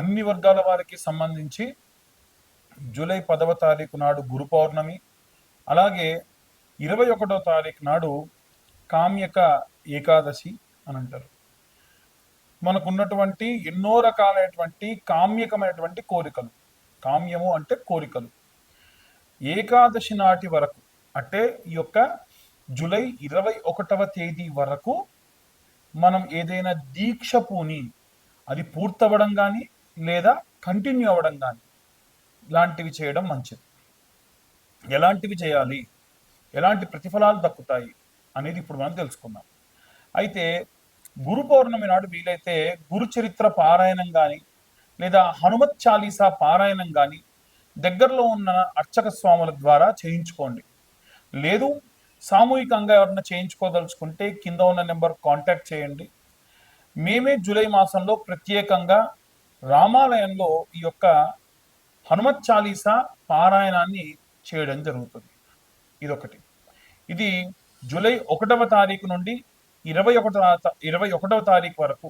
అన్ని వర్గాల వారికి సంబంధించి జూలై పదవ తారీఖు నాడు గురు పౌర్ణమి అలాగే ఇరవై ఒకటో తారీఖు నాడు కామ్యక ఏకాదశి అని అంటారు. మనకున్నటువంటి ఎన్నో రకాలైనటువంటి కామ్యకమైనటువంటి కోరికలు. కామ్యము అంటే కోరికలు. ఏకాదశి నాటి వరకు అంటే ఈ యొక్క జూలై ఇరవై ఒకటవ తేదీ వరకు మనం ఏదైనా దీక్ష పూని అది పూర్తవ్వడం కానీ లేదా కంటిన్యూ అవ్వడం కానీ ఇలాంటివి చేయడం మంచిది. ఎలాంటివి చేయాలి? ఎలాంటి ప్రతిఫలాలు దక్కుతాయి? అనేది ఇప్పుడు మనం తెలుసుకుందాం. అయితే గురు పౌర్ణమి నాడు వీలైతే గురు చరిత్ర పారాయణం కానీ లేదా హనుమత్ చాలీసా పారాయణం కానీ దగ్గరలో ఉన్న అర్చక స్వాముల ద్వారా చేయించుకోండి. లేదు సామూహికంగా ఎవరన్నా చేయించుకోదలుచుకుంటే కింద ఉన్న నెంబర్ కాంటాక్ట్ చేయండి. మేమే జూలై మాసంలో ప్రత్యేకంగా రామాలయంలో ఈ యొక్క హనుమత్ చాలీసా పారాయణాన్ని చేయడం జరుగుతుంది. ఇదొకటి. ఇది జూలై ఒకటవ తారీఖు నుండి ఇరవై ఒకటవ ఇరవై ఒకటవ తారీఖు వరకు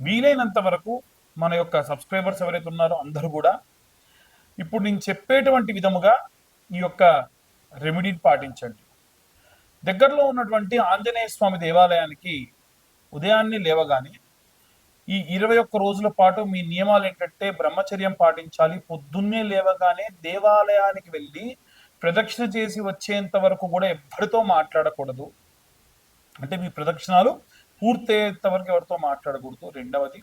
వీలైనంత వరకు మన యొక్క సబ్స్క్రైబర్స్ ఎవరైతే ఉన్నారో అందరూ కూడా ఇప్పుడు నేను చెప్పేటువంటి విధముగా ఈ యొక్క రెమెడీని పాటించండి. దగ్గరలో ఉన్నటువంటి ఆంజనేయ స్వామి దేవాలయానికి ఉదయాన్నే లేవగానే ఈ ఇరవై ఒక్క రోజుల పాటు మీ నియమాలు ఏంటంటే బ్రహ్మచర్యం పాటించాలి. పొద్దున్నే లేవగానే దేవాలయానికి వెళ్ళి ప్రదక్షిణ చేసి వచ్చేంత వరకు కూడా ఎవరితో మాట్లాడకూడదు. అంటే మీ ప్రదక్షిణాలు పూర్తయ్యేంత వరకు ఎవరితో మాట్లాడకూడదు. రెండవది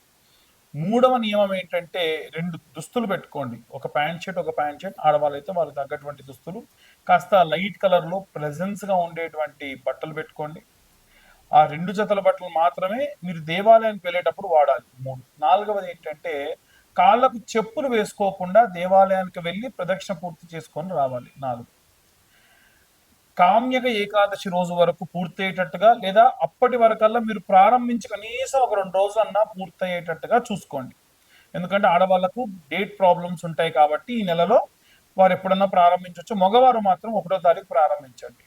మూడవ నియమం ఏంటంటే రెండు దుస్తులు పెట్టుకోండి. ఒక ప్యాంట్ షర్ట్ ఒక ప్యాంట్ షర్ట్. ఆడవాళ్ళైతే వాళ్ళకి తగ్గటువంటి దుస్తులు. కాస్త లైట్ కలర్లో గా ఉండేటువంటి బట్టలు పెట్టుకోండి. ఆ రెండు జతల బట్టలు మాత్రమే మీరు దేవాలయానికి వెళ్ళేటప్పుడు వాడాలి. మూడు. నాలుగవది ఏంటంటే కాళ్ళకు చెప్పులు వేసుకోకుండా దేవాలయానికి వెళ్ళి ప్రదక్షిణ పూర్తి చేసుకొని రావాలి. నాలుగు. కామ్యక ఏకాదశి రోజు వరకు పూర్తయ్యేటట్టుగా లేదా అప్పటి వరకల్లా మీరు ప్రారంభించి కనీసం ఒక రెండు రోజులన్నా పూర్తయ్యేటట్టుగా చూసుకోండి. ఎందుకంటే ఆడవాళ్ళకు డేట్ ప్రాబ్లమ్స్ ఉంటాయి కాబట్టి ఈ నెలలో వారు ఎప్పుడన్నా ప్రారంభించవచ్చు మగవారు మాత్రం ఒకటో తారీఖు ప్రారంభించండి.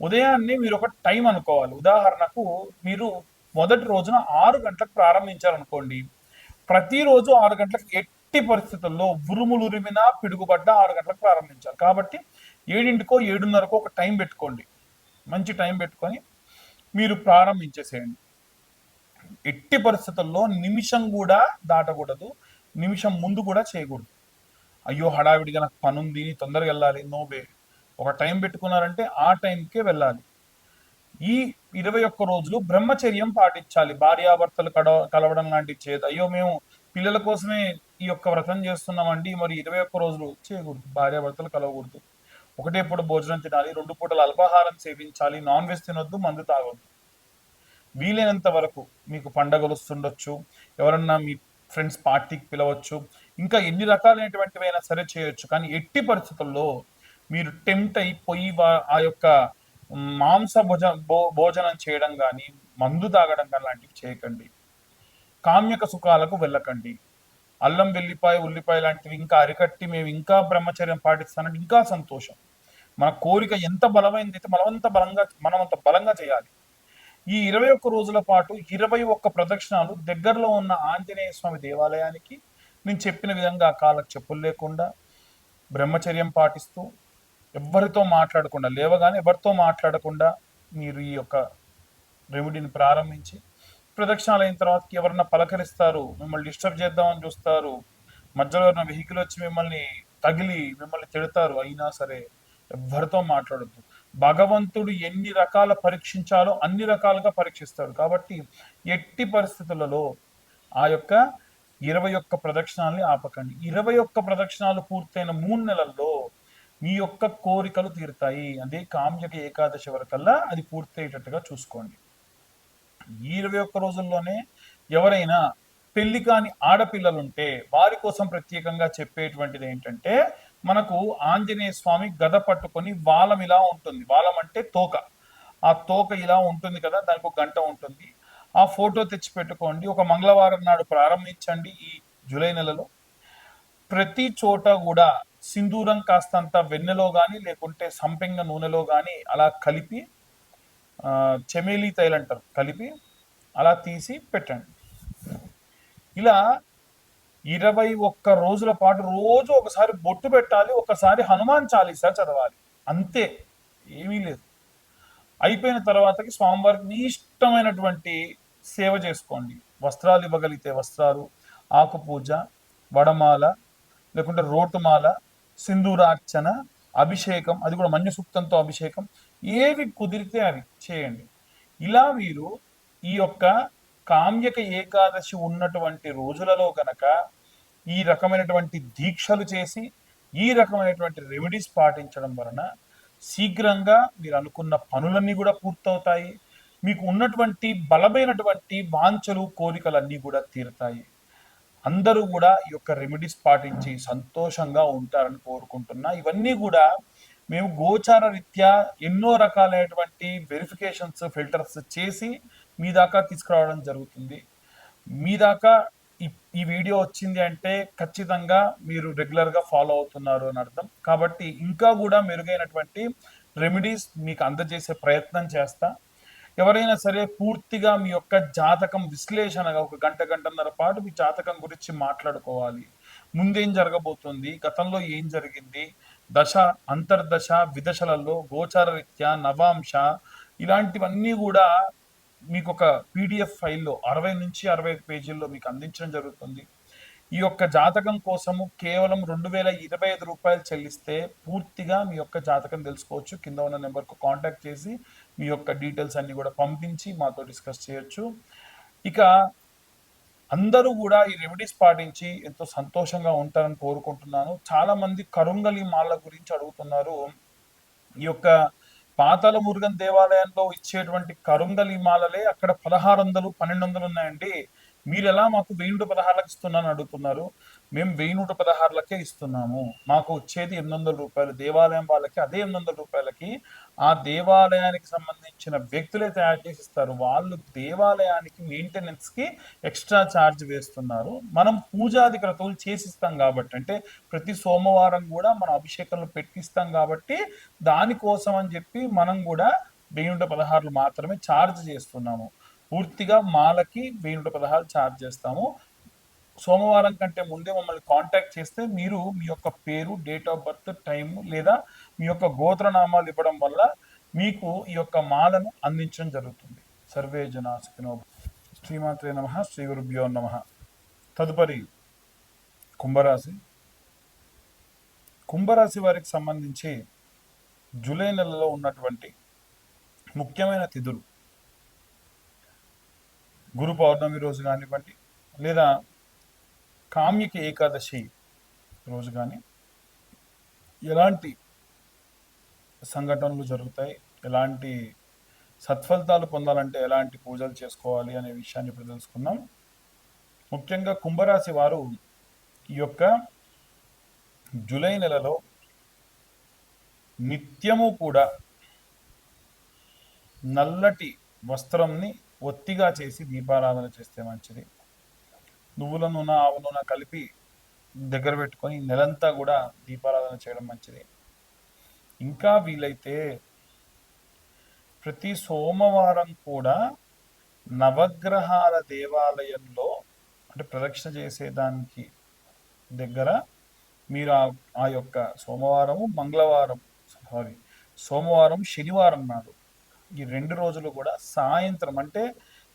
ఉదయాన్నే మీరు ఒక టైం అనుకోవాలి. ఉదాహరణకు మీరు మొదటి రోజున ఆరు గంటలకు ప్రారంభించారనుకోండి. ప్రతిరోజు ఆరు గంటలకు ఎట్టి పరిస్థితుల్లో ఉరుములు ఉరిమినా పిడుగుబడ్డ ఆరు గంటలకు ప్రారంభించాలి. కాబట్టి ఏడింటికో ఏడున్నరకో ఒక టైం పెట్టుకోండి. మంచి టైం పెట్టుకొని మీరు ప్రారంభించేసేయండి. ఎట్టి పరిస్థితుల్లో నిమిషం కూడా దాటకూడదు. నిమిషం ముందు కూడా చేయకూడదు. అయ్యో హడావిడిగా నాకు పని ఉంది తొందరగా వెళ్ళాలి నో వే ఒక టైం పెట్టుకున్నారంటే ఆ టైంకే వెళ్ళాలి. ఈ ఇరవై ఒక్క రోజులు బ్రహ్మచర్యం పాటించాలి. భార్యాభర్తలు కడ కలవడం లాంటివి చేయదు అయ్యో మేము పిల్లల కోసమే ఈ యొక్క వ్రతం చేస్తున్నామండి. మరి ఇరవై ఒక్క రోజులు చేయకూడదు. భార్యాభర్తలు కలవకూడదు. ఒకటే పూట భోజనం తినాలి. రెండు పూటలు అల్పాహారం సేవించాలి. నాన్ వెజ్ తినొద్దు మందు తాగొద్దు. వీలైనంత వరకు మీకు పండగలు వస్తుండొచ్చు. ఎవరన్నా మీ ఫ్రెండ్స్ పార్టీకి పిలవచ్చు. ఇంకా ఎన్ని రకాలైనటువంటివైనా సరే చేయొచ్చు. కానీ ఎట్టి పరిస్థితుల్లో మీరు టెంప్ట్ అయిపోయి ఆ యొక్క మాంస భోజ భోజనం చేయడం కానీ మందు తాగడం కానీ లాంటివి చేయకండి. కామ్యక సుఖాలకు వెళ్ళకండి. అల్లం వెల్లిపాయ ఉల్లిపాయ లాంటివి ఇంకా అరికట్టి మేము ఇంకా బ్రహ్మచర్యం పాటిస్తానంటే ఇంకా సంతోషం. మన కోరిక ఎంత బలమైంది అయితే మనమంత బలంగా మనం అంత బలంగా చేయాలి. ఈ ఇరవై ఒక్క రోజుల పాటు ఇరవై ఒక్క ప్రదక్షిణాలు దగ్గరలో ఉన్న ఆంజనేయ స్వామి దేవాలయానికి నేను చెప్పిన విధంగా కాళ్ళకు చెప్పులు లేకుండా బ్రహ్మచర్యం పాటిస్తూ ఎవరితో మాట్లాడకుండా లేవగానే ఎవరితో మాట్లాడకుండా మీరు ఈ యొక్క రెమెడీని ప్రారంభించి ప్రదక్షిణాలు అయిన తర్వాత ఎవరన్నా పలకరిస్తారు మిమ్మల్ని డిస్టర్బ్ చేద్దామని చూస్తారు మధ్యలో ఎవరైనా వెహికల్ వచ్చి మిమ్మల్ని తగిలి మిమ్మల్ని తిడతారు అయినా సరే ఎవరితో మాట్లాడద్దు. భగవంతుడు ఎన్ని రకాల పరీక్షించాలో అన్ని రకాలుగా పరీక్షిస్తాడు. కాబట్టి ఎట్టి పరిస్థితులలో ఆ యొక్క ఇరవై ఒక్క ప్రదక్షిణాలని ఆపకండి. ఇరవై ఒక్క ప్రదక్షిణాలు పూర్తయిన మూడు నెలల్లో మీ యొక్క కోరికలు తీరుతాయి. అదే కామ్యక ఏకాదశి వరకల్లా అది పూర్తయ్యేటట్టుగా చూసుకోండి. ఈ ఇరవై ఒక్క రోజుల్లోనే ఎవరైనా పెళ్ళి కాని ఆడపిల్లలుంటే వారి కోసం ప్రత్యేకంగా చెప్పేటువంటిది ఏంటంటే మనకు ఆంజనేయ స్వామి గద పట్టుకొని వాలం ఇలా ఉంటుంది. వాలం అంటే తోక. ఆ తోక ఇలా ఉంటుంది కదా దానికి ఒక గంట ఉంటుంది. ఆ ఫోటో తెచ్చి పెట్టుకోండి ఒక మంగళవారం నాడు ప్రారంభించండి ఈ జూలై నెలలో. ప్రతి చోట కూడా సింధూరం కాస్తంత వెన్నెలో కానీ లేకుంటే సంపెంగ నూనెలో కానీ అలా కలిపి చెమేలి తైలు అంటారు కలిపి అలా తీసి పెట్టండి. ఇలా ఇరవై ఒక్క రోజుల పాటు రోజు ఒకసారి బొట్టు పెట్టాలి ఒకసారి హనుమాన్ చాలీసా చదవాలి. అంతే ఏమీ లేదు. అయిపోయిన తర్వాతకి స్వామివారికి మీ ఇష్టమైనటువంటి సేవ చేసుకోండి. వస్త్రాలు ఇవ్వగలిగితే వస్త్రాలు ఆకు పూజ వడమాల లేకుంటే రోటుమాల సింధూరార్చన అభిషేకం అది కూడా మన్య సూక్తంతో అభిషేకం ఏవి కుదిరితే అవి చేయండి. ఇలా మీరు ఈ యొక్క కామ్యక ఏకాదశి ఉన్నటువంటి రోజులలో కనుక ఈ రకమైనటువంటి దీక్షలు చేసి ఈ రకమైనటువంటి రెమెడీస్ పాటించడం వలన శీఘ్రంగా మీరు అనుకున్న పనులన్నీ కూడా పూర్తవుతాయి. మీకు ఉన్నటువంటి బలమైనటువంటి వాంఛలు కోరికలన్నీ కూడా తీరుతాయి. అందరూ కూడా ఈ యొక్క రెమెడీస్ పాటించి సంతోషంగా ఉంటారని కోరుకుంటున్నా. ఇవన్నీ కూడా మేము గోచార రీత్యా ఎన్నో రకాలైనటువంటి వెరిఫికేషన్స్ ఫిల్టర్స్ చేసి మీ దాకా తీసుకురావడం జరుగుతుంది. మీ దాకా ఈ- ఈ వీడియో వచ్చింది అంటే ఖచ్చితంగా మీరు రెగ్యులర్గా ఫాలో అవుతున్నారు అని అర్థం. కాబట్టి ఇంకా కూడా మెరుగైనటువంటి రెమెడీస్ మీకు అందజేసే ప్రయత్నం చేస్తా. ఎవరైనా సరే పూర్తిగా మీ యొక్క జాతకం విశ్లేషణగా ఒక గంట గంటన్నర పాటు మీ జాతకం గురించి మాట్లాడుకోవాలి. ముందేం జరగబోతుంది? గతంలో ఏం జరిగింది? దశ అంతర్దశ విదశలలో గోచార రీత్యా నవాంశ ఇలాంటివన్నీ కూడా మీకు ఒక పీడిఎఫ్ ఫైల్లో అరవై నుంచి అరవై ఐదు పేజీల్లో మీకు అందించడం జరుగుతుంది. ఈ యొక్క జాతకం కోసము కేవలం రెండు వేల ఇరవై ఐదు రూపాయలు చెల్లిస్తే పూర్తిగా మీ యొక్క జాతకం తెలుసుకోవచ్చు. కింద ఉన్న నెంబర్కు కాంటాక్ట్ చేసి మీ యొక్క డీటెయిల్స్ అన్ని కూడా పంపించి మాతో డిస్కస్ చేయొచ్చు. ఇక అందరూ కూడా ఈ రెమెడీస్ పాటించి ఎంతో సంతోషంగా ఉంటారని కోరుకుంటున్నాను. చాలా మంది కరుంగలి మాల గురించి అడుగుతున్నారు. ఈ యొక్క పాతాల మురుగన్ దేవాలయంలో ఇచ్చేటువంటి కరుంగలి మాలలే అక్కడ పదహారు వందలు పన్నెండు వందలు ఉన్నాయండి. మీరు ఎలా మాకు వెయ్యి నూట పదహారులకు ఇస్తున్నాను అడుగుతున్నారు. మేము వెయ్యి నూట పదహారులకే ఇస్తున్నాము. మాకు వచ్చేది ఎనిమిది వందల రూపాయలు. దేవాలయం వాళ్ళకి అదే ఎనిమిది వందల రూపాయలకి ఆ దేవాలయానికి సంబంధించిన వ్యక్తులే తయారు చేసి ఇస్తారు వాళ్ళు దేవాలయానికి మెయింటెనెన్స్కి ఎక్స్ట్రా ఛార్జ్ వేస్తున్నారు. మనం పూజాది క్రతువులు చేసిస్తాం కాబట్టి అంటే ప్రతి సోమవారం కూడా మనం అభిషేకంలో పెట్టిస్తాం కాబట్టి దానికోసం అని చెప్పి మనం కూడా వెయ్యి నూట పదహారులు మాత్రమే ఛార్జ్ చేస్తున్నాము. పూర్తిగా మాలకి వెయ్యి నూట పదహారు ఛార్జ్ చేస్తాము. సోమవారం కంటే ముందే మమ్మల్ని కాంటాక్ట్ చేస్తే మీరు మీ యొక్క పేరు డేట్ ఆఫ్ బర్త్ టైం లేదా మీ యొక్క గోత్రనామాలు ఇవ్వడం వల్ల మీకు ఈ యొక్క మాలను అందించడం జరుగుతుంది. సర్వే జనా సుఖినో శ్రీమాత్రే నమ శ్రీ గురుభ్యో నమ. తదుపరి కుంభరాశి. కుంభరాశి వారికి సంబంధించి జూలై నెలలో ఉన్నటువంటి ముఖ్యమైన తిథులు. గురు పౌర్ణమి రోజు కానివ్వండి లేదా కామ్యకి ఏకాదశి రోజు కానీ ఎలాంటి సంఘటనలు జరుగుతాయి? ఎలాంటి సత్ఫలితాలు పొందాలంటే ఎలాంటి పూజలు చేసుకోవాలి అనే విషయాన్ని ఇప్పుడు తెలుసుకుందాం. ముఖ్యంగా కుంభరాశి వారు ఈ యొక్క జూలై నెలలో నిత్యము కూడా నల్లటి వస్త్రంని ఒత్తిగా చేసి దీపారాధన చేస్తే మంచిది. నువ్వుల నూనె ఆవు నూనె కలిపి దగ్గర పెట్టుకొని నెలంతా కూడా దీపారాధన చేయడం మంచిది. ఇంకా వీలైతే ప్రతి సోమవారం కూడా నవగ్రహాల దేవాలయంలో అంటే ప్రదక్షిణ చేసేదానికి దగ్గర మీరు ఆ- ఆ యొక్క సోమవారము మంగళవారం సారీ సోమవారం శనివారం నాడు ఈ రెండు రోజులు కూడా సాయంత్రం అంటే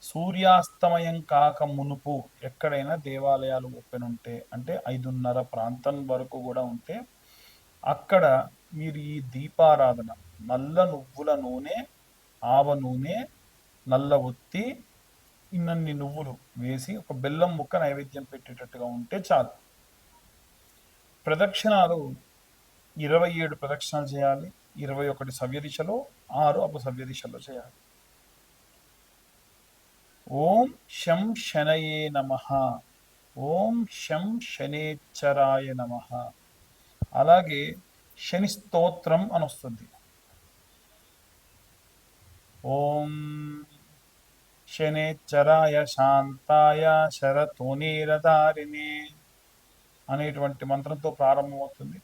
సూర్యాస్తమయం కాక మునుపు ఎక్కడైనా దేవాలయాలు ఓపెన్ ఉంటే అంటే ఐదున్నర ప్రాంతం వరకు కూడా ఉంటే అక్కడ మీరు ఈ దీపారాధన నల్ల నువ్వుల నూనె ఆవ నూనె నల్ల ఒత్తి ఇన్నన్ని నువ్వులు వేసి ఒక బెల్లం ముక్క నైవేద్యం పెట్టేటట్టుగా ఉంటే చాలు. ప్రదక్షిణాలు ఇరవై ఏడు ప్రదక్షిణాలు చేయాలి ఇరవై ఒకటి సవ్య దిశలో ఆరు అపసవ్య దిశలో చేయాలి. ఓం శం శనయే నమ. ఓం శం శనేచ్చరాయ నమ. అలాగే శని స్తోత్రం అని వస్తుంది. ఓం శనేచ్చరాయ శాంతాయ శరతోనీరదారిణే అనేటువంటి మంత్రంతో ప్రారంభమవుతుంది.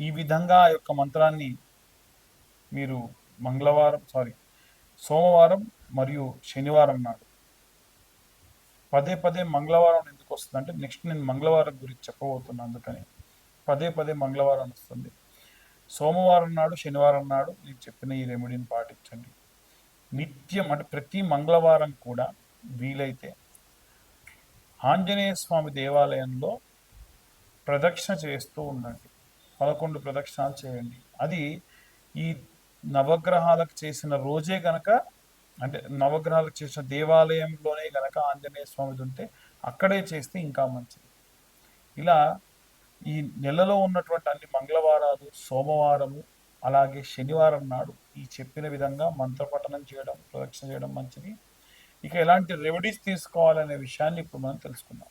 ఈ విధంగా ఆ యొక్క మంత్రాన్ని మీరు మంగళవారం సారీ సోమవారం మరియు శనివారం నాడు. పదే పదే మంగళవారం ఎందుకు వస్తుంది అంటే నెక్స్ట్ నేను మంగళవారం గురించి చెప్పబోతున్నాను అందుకని. పదే పదే మంగళవారం వస్తుంది. సోమవారం నాడు శనివారం నాడు నేను చెప్పిన ఈ రెమెడీని పాటించండి. నిత్యం అంటే ప్రతి మంగళవారం కూడా వీలైతే ఆంజనేయ స్వామి దేవాలయంలో ప్రదక్షిణ చేస్తూ ఉండండి. పదకొండు ప్రదక్షిణాలు చేయండి. అది ఈ నవగ్రహాలకు చేసిన రోజే గనక అంటే నవగ్రహాలకు చేసిన దేవాలయంలోనే గనక ఆంజనేయ స్వామిది ఉంటే అక్కడే చేస్తే ఇంకా మంచిది. ఇలా ఈ నెలలో ఉన్నటువంటి అన్ని మంగళవారాలు సోమవారము అలాగే శనివారం నాడు ఈ చెప్పిన విధంగా మంత్రపఠనం చేయడం ప్రదక్షిణ చేయడం మంచిది. ఇక ఎలాంటి రెమెడీస్ తీసుకోవాలనే విషయాన్ని ఇప్పుడు మనం తెలుసుకుందాం.